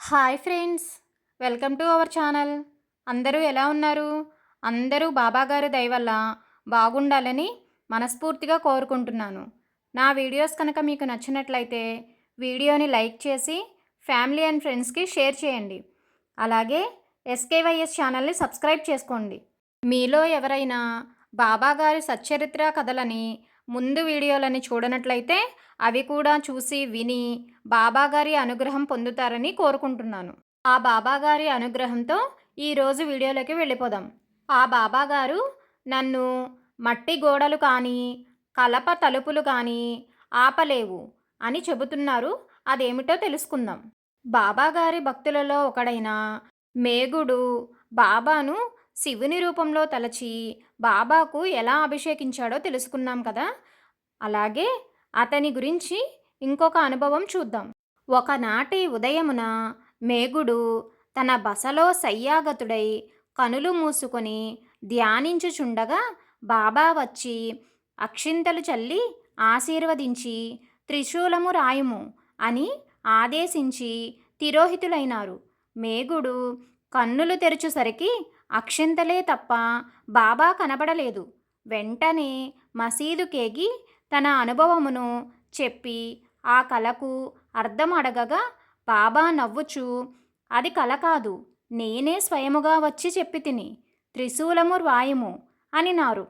Hi friends welcome to our channel. అందరూ ఎలా ఉన్నారు? అందరూ బాబాగారి దయవల్ల బాగుండాలని మనస్ఫూర్తిగా కోరుకుంటున్నాను. నా వీడియోస్ కనుక మీకు నచ్చినట్లయితే వీడియోని లైక్ చేసి ఫ్యామిలీ అండ్ ఫ్రెండ్స్కి షేర్ చేయండి. అలాగే ఎస్కేవైఎస్ ఛానల్ని సబ్స్క్రైబ్ చేసుకోండి. మీలో ఎవరైనా బాబాగారి సచ్చరిత్ర కథలని ముందు వీడియోలని చూడనట్లయితే అవి కూడా చూసి విని బాబాగారి అనుగ్రహం పొందుతారని కోరుకుంటున్నాను. ఆ బాబాగారి అనుగ్రహంతో ఈరోజు వీడియోలోకి వెళ్ళిపోదాం. ఆ బాబాగారు నన్ను మట్టి గోడలు కానీ కలప తలుపులు కానీ ఆపలేవు అని చెబుతున్నారు. అదేమిటో తెలుసుకుందాం. బాబాగారి భక్తులలో ఒకడైన మేగుడు బాబాను శివుని రూపంలో తలచి బాబాకు ఎలా అభిషేకించాడో తెలుసుకున్నాం కదా. అలాగే అతని గురించి ఇంకొక అనుభవం చూద్దాం. ఒకనాటి ఉదయమున మేగుడు తన బసలో సయ్యాగతుడై కనులు మూసుకొని ధ్యానించుచుండగా బాబా వచ్చి అక్షింతలు చల్లి ఆశీర్వదించి త్రిశూలము రాయుము అని ఆదేశించి తిరోహితులైనారు. మేగుడు కన్నులు తెరుచుసరికి అక్షింతలే తప్ప బాబా కనబడలేదు. వెంటనే మసీదుకేగి తన అనుభవమును చెప్పి ఆ కలకు అర్థం అడగగా బాబా నవ్వుచు అది కల కాదు నేనే స్వయముగా వచ్చి చెప్పి తిని త్రిశూలము వాయుము అనినారు.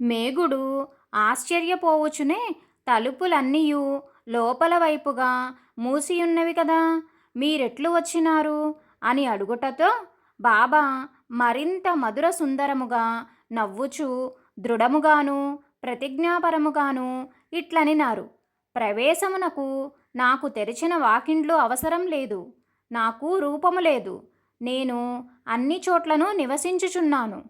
మేగుడు ఆశ్చర్యపోవుచునే తలుపులన్నీయు లోపల వైపుగా మూసియున్నవి కదా మీరెట్లు వచ్చినారు? అని అడుగుటతో బాబా మరింత మధుర సుందరముగా నవ్వుచు దృఢముగాను ప్రతిజ్ఞాపరముగాను ఇట్లనినారు. ప్రవేశమునకు నాకు తెరిచిన వాకిండ్లు అవసరం లేదు నాకు రూపము లేదు నేను అన్ని చోట్లను నివసించుచున్నాను.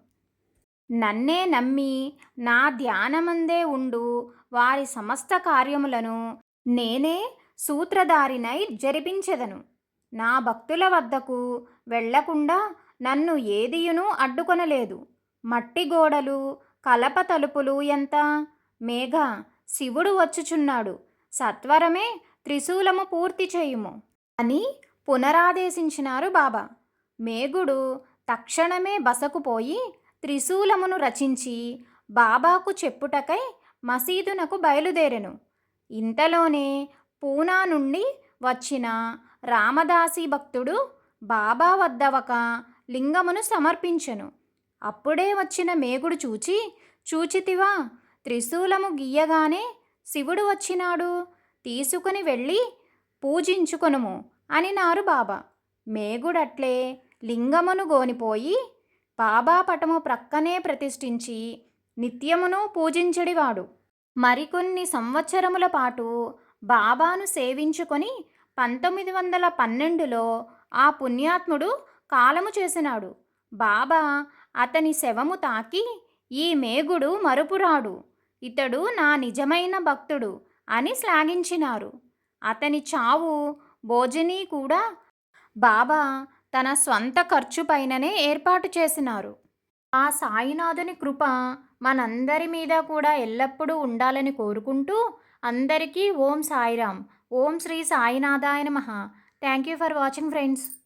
నన్నే నమ్మి నా ధ్యానమందే ఉండు వారి సమస్త కార్యములను నేనే సూత్రధారినై జరిపించెదను. నా భక్తుల వద్దకు వెళ్ళకుండా నన్ను ఏదియును అడ్డుకొనలేదు. మట్టి గోడలు కలప తలుపులు ఎంత? మేఘ శివుడు వచ్చుచున్నాడు. సత్వరమే త్రిశూలము పూర్తి చేయుము. అని పునరాదేశించినారు బాబా. మేఘుడు తక్షణమే బసకు పోయి త్రిశూలమును రచించి బాబాకు చెప్పుటకై మసీదునకు బయలుదేరెను. ఇంతలోనే పూనా నుండి వచ్చిన రామదాసి భక్తుడు బాబా వద్ద ఒక లింగమును సమర్పించెను. అప్పుడే వచ్చిన మేగుడు చూచి చూచితివా త్రిశూలము గీయగానే శివుడు వచ్చినాడు. తీసుకుని వెళ్ళి పూజించుకొనుము అనినారు బాబా. మేగుడట్లే లింగమును గోనిపోయి బాబా పటము ప్రక్కనే ప్రతిష్ఠించి నిత్యమును పూజించడివాడు. మరికొన్ని సంవత్సరముల పాటు బాబాను సేవించుకొని పంతొమ్మిది వందల పన్నెండులో ఆ పుణ్యాత్ముడు కాలము చేసినాడు. బాబా అతని శవము తాకి ఈ మేగుడు మరుపురాడు ఇతడు నా నిజమైన భక్తుడు అని శ్లాఘించినారు. అతని చావు భోజని కూడా బాబా తన స్వంత ఖర్చు పైననే ఏర్పాటు చేసినారు. ఆ సాయినాథుని కృప మనందరి మీద కూడా ఎల్లప్పుడూ ఉండాలని కోరుకుంటూ అందరికీ ఓం సాయిరామ్. ఓం శ్రీ సాయినాథాయ నమ. Thank you for watching friends.